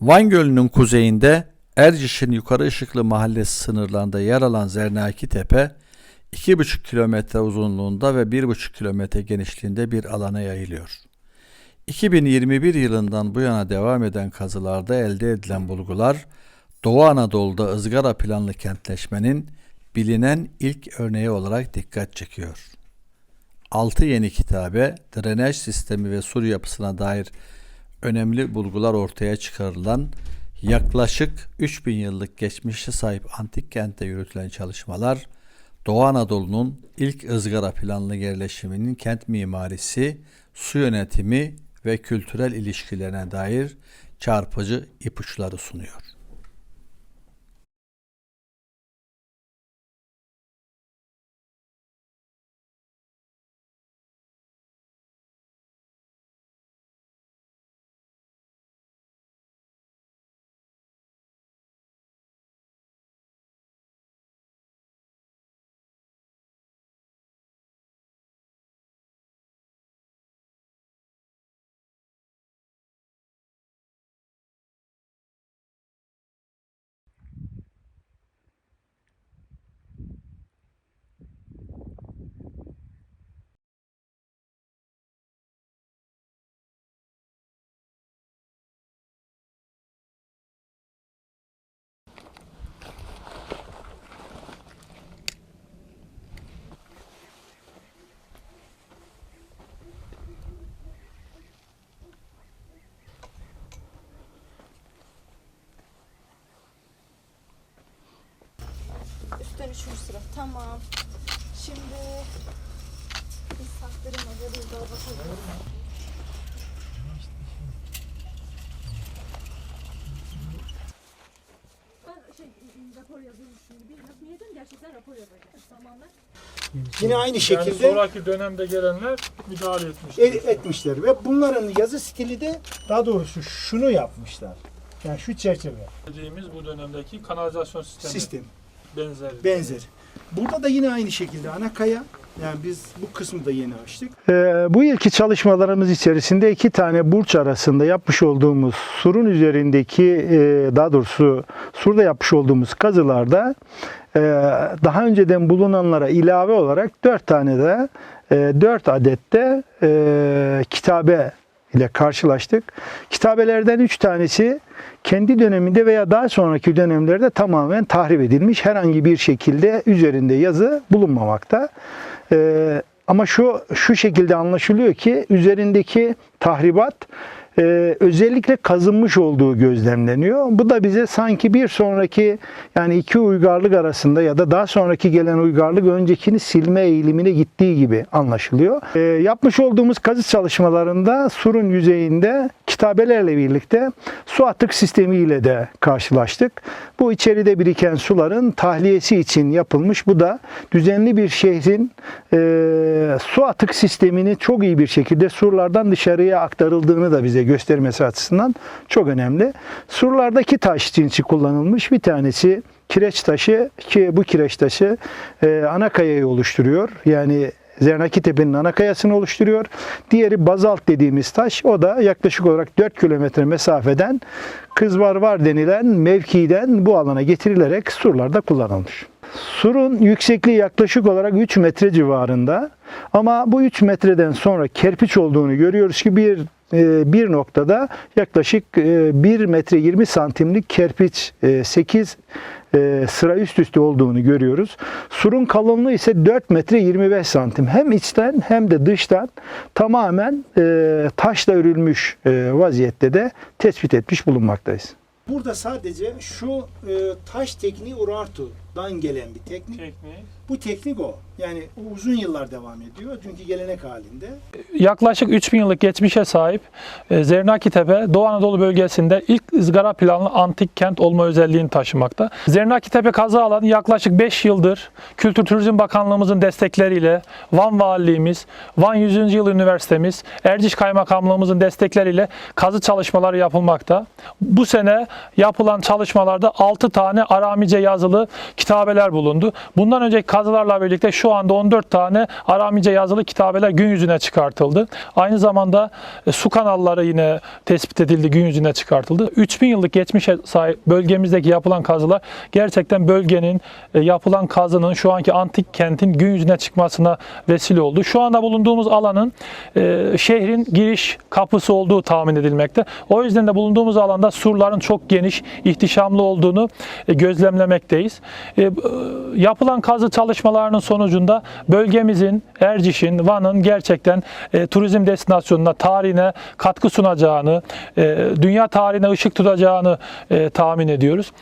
Van Gölü'nün kuzeyinde Erciş'in Yukarı Işıklı Mahallesi sınırlarında yer alan Zernaki Tepe, 2,5 kilometre uzunluğunda ve 1,5 kilometre genişliğinde bir alana yayılıyor. 2021 yılından bu yana devam eden kazılarda elde edilen bulgular, Doğu Anadolu'da ızgara planlı kentleşmenin bilinen ilk örneği olarak dikkat çekiyor. 6 yeni kitabe, drenaj sistemi ve sur yapısına dair önemli bulgular ortaya çıkarılan yaklaşık 3000 yıllık geçmişe sahip antik kentte yürütülen çalışmalar Doğu Anadolu'nun ilk ızgara planlı yerleşiminin kent mimarisi, su yönetimi ve kültürel ilişkilerine dair çarpıcı ipuçları sunuyor. Üstten üçüncü sıra. Tamam. Şimdi biz saktırmaca bakalım. Ben şey rapor yazıyorum şimdi. Bir nasıl gerçekten rapor yazacağız. Tamamen. Yine aynı Yani şekilde sonraki dönemde gelenler müdahale etmiş. et- etmişler ve bunların yazı stili de daha doğrusu şunu yapmışlar. Yani şu çerçeve, Dediğimiz bu dönemdeki kanalizasyon sistemi sistem benzeri. benzer. Burada da yine aynı şekilde ana kaya. Yani biz bu kısmı da yeni açtık. Ee, bu yılki çalışmalarımız içerisinde iki tane burç arasında yapmış olduğumuz surun üzerindeki e, daha doğrusu surda yapmış olduğumuz kazılarda e, daha önceden bulunanlara ilave olarak dört tane de e, dört adette e, kitabe ile karşılaştık. Kitabelerden üç tanesi kendi döneminde veya daha sonraki dönemlerde tamamen tahrip edilmiş. Herhangi bir şekilde üzerinde yazı bulunmamakta. Ee, ama şu şu şekilde anlaşılıyor ki üzerindeki tahribat e, özellikle kazınmış olduğu gözlemleniyor. Bu da bize sanki bir sonraki yani iki uygarlık arasında ya da daha sonraki gelen uygarlık öncekini silme eğilimine gittiği gibi anlaşılıyor. Ee, yapmış olduğumuz kazı çalışmalarında surun yüzeyinde kitabelerle birlikte su atık sistemiyle de karşılaştık. Bu içeride biriken suların tahliyesi için yapılmış. Bu da düzenli bir şehrin e, su atık sistemini çok iyi bir şekilde surlardan dışarıya aktarıldığını da bize göstermesi açısından çok önemli. Surlardaki taş cinsi kullanılmış. Bir tanesi kireç taşı ki bu kireç taşı e, ana kayayı oluşturuyor. Yani Zernaki Tepe'nin ana kayasını oluşturuyor. Diğeri bazalt dediğimiz taş. O da yaklaşık olarak 4 kilometre mesafeden Kızvar var denilen mevkiden bu alana getirilerek surlarda kullanılmış. Surun yüksekliği yaklaşık olarak 3 metre civarında. Ama bu 3 metreden sonra kerpiç olduğunu görüyoruz ki bir bir noktada yaklaşık e, 1 metre 20 santimlik kerpiç e, 8 e, sıra üst üste olduğunu görüyoruz. Surun kalınlığı ise 4 metre 25 santim. Hem içten hem de dıştan tamamen e, taşla örülmüş e, vaziyette de tespit etmiş bulunmaktayız. Burada sadece şu e, taş tekniği Urartu'dan gelen bir teknik. Tekniği. Bu teknik o. Yani o uzun yıllar devam ediyor. Çünkü gelenek halinde. Yaklaşık 3000 yıllık geçmişe sahip e, Zernaki Tepe Doğu Anadolu bölgesinde ilk ızgara planlı antik kent olma özelliğini taşımakta. Zernaki Tepe kazı alanı yaklaşık 5 yıldır Kültür Turizm Bakanlığımızın destekleriyle Van Valiliğimiz, Van 100. Yıl Üniversitemiz, Erciş Kaymakamlığımızın destekleriyle kazı çalışmaları yapılmakta. Bu sene yapılan çalışmalarda 6 tane Aramice yazılı kitabeler bulundu. Bundan önceki kazılarla birlikte şu anda 14 tane Aramice yazılı kitabeler gün yüzüne çıkartıldı. Aynı zamanda e, su kanalları yine tespit edildi, gün yüzüne çıkartıldı. 3000 yıllık geçmişe sahip bölgemizdeki yapılan kazılar gerçekten bölgenin e, yapılan kazının şu anki antik kentin gün yüzüne çıkmasına vesile oldu. Şu anda bulunduğumuz alanın e, şehrin giriş kapısı olduğu tahmin edilmekte. O yüzden de bulunduğumuz alanda surların çok geniş, ihtişamlı olduğunu gözlemlemekteyiz. E, e, yapılan kazı çalışmalarının sonucunda bölgemizin, Erciş'in, Van'ın gerçekten e, turizm destinasyonuna, tarihine katkı sunacağını, dünya tarihine ışık tutacağını tahmin ediyoruz.